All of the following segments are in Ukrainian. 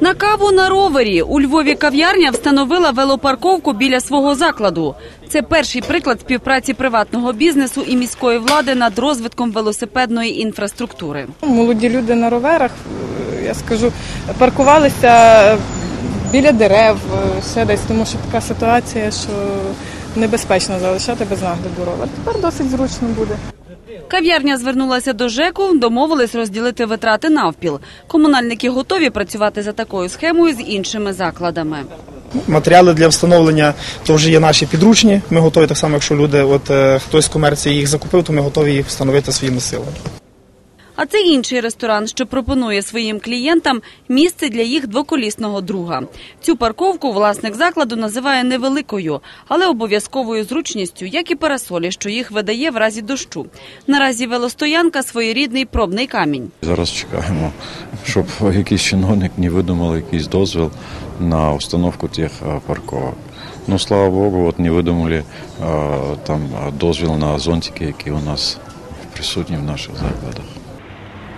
На каву на ровері у Львові кав'ярня встановила велопарковку біля свого закладу. Це перший приклад співпраці приватного бізнесу і міської влади над розвитком велосипедної інфраструктури. Молоді люди на роверах, я скажу, паркувалися біля дерев, е, ще десь, тому що така ситуація, що небезпечно залишати без нагляду ровер. Тепер досить зручно буде. Кав'ярня звернулася до ЖЕКу, домовились розділити витрати навпіл. Комунальники готові працювати за такою схемою з іншими закладами. Матеріали для встановлення то вже є наші підручні. Ми готові так само, якщо люди, от е, хтось з комерції їх закупив, то ми готові їх встановити своїми силами. А це інший ресторан, що пропонує своїм клієнтам місце для їх двоколісного друга. Цю парковку власник закладу називає невеликою, але обов'язковою зручністю, як і парасолі, що їх видає в разі дощу. Наразі велостоянка своєрідний пробний камінь. Зараз чекаємо, щоб якийсь чиновник не видумав якийсь дозвіл на установку тих е, парковок. Ну, слава Богу, от не видумали е, там е, дозвіл на зонтики, які у нас присутні в наших закладах.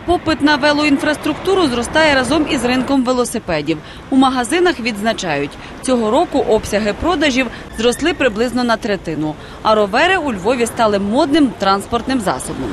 Попит на велоінфраструктуру зростає разом із ринком велосипедів. У магазинах відзначають, цього року обсяги продажів зросли приблизно на третину, а ровери у Львові стали модним транспортним засобом.